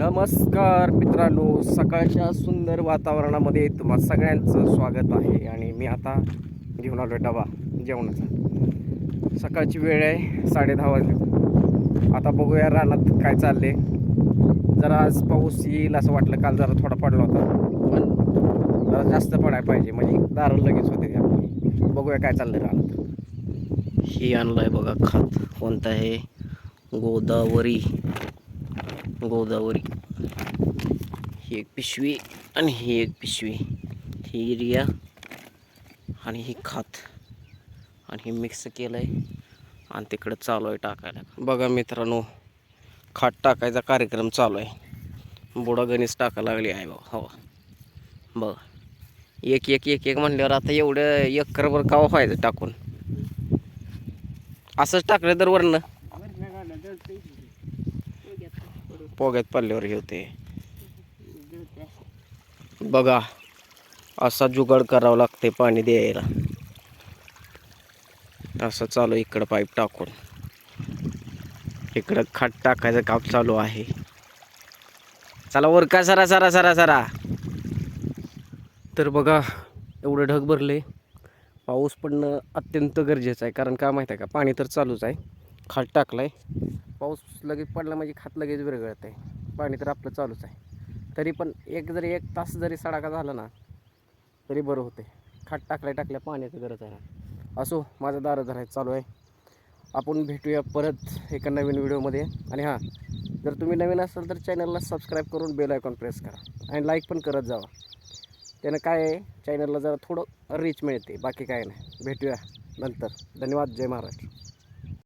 नमस्कार मित्रांनो सकाळच्या सुंदर वातावरणामध्ये तुम्हा सगळ्यांचं स्वागत आहे आणि मी आता घेऊन आलो डबा जेवणाचा. सकाळची वेळ आहे साडे दहा वाजले. आता बघूया रानात काय चालले जरा आज पाऊस येईल असं वाटलं काल जरा थोडा पडला होता. पण जरा जास्त पडायला पाहिजे म्हणजे दारं लगेच होते बघूया काय चाललंय रानात. ही आणलं आहे बघा खात. कोणतं आहे? गोदावरी. गोदावरी. ही एक पिशवी आणि ही एक पिशवी. ही युरिया आणि ही खात आणि हे मिक्स केलं आहे आणि तिकडं चालू आहे टाकायला. बघा मित्रांनो खात टाकायचा कार्यक्रम चालू आहे. बुडा गणेश टाकायला लागली आहे बाबा हो. बघा. एक एक एक एक म्हणल्यावर आता एवढं एकरभर का व्हायचं टाकून? असंच टाकलं तर वरनं. पोग्यात पडल्यावर हे होते. बघा असा जुगाड करावा लागते पाणी द्यायला. असं चालू आहे इकडं पाईप टाकून. इकडं खाट टाकायचं काम चालू आहे. चला वर का सरा सरा सरा सरा? तर बघा एवढं ढग भरले. पाऊस पडणं अत्यंत गरजेचं आहे. कारण का माहीत आहे का? पाणी तर चालूच आहे. खाट टाकलं आहे पाऊस लगेच पडला म्हणजे खात लगेच विरघळत आहे. पाणी तर आपलं चालूच आहे. तरी पण एक जरी एक तास जरी सडाका झाला ना तरी बरं होते खाट टाकल्या टाकल्या पाण्याची गरज आहे ना. असो माझं दारं धरायचं चालू आहे. आपण भेटूया परत एका नवीन व्हिडिओमध्ये. आणि हां जर तुम्ही नवीन असाल तर चॅनलला सबस्क्राईब करून बेल आयकॉन प्रेस करा. आणि लाईक पण करत जावा. त्यानं काय आहे चॅनलला जरा थोडं रीच मिळते. बाकी काय नाही. भेटूया नंतर. धन्यवाद. जय महाराष्ट्र.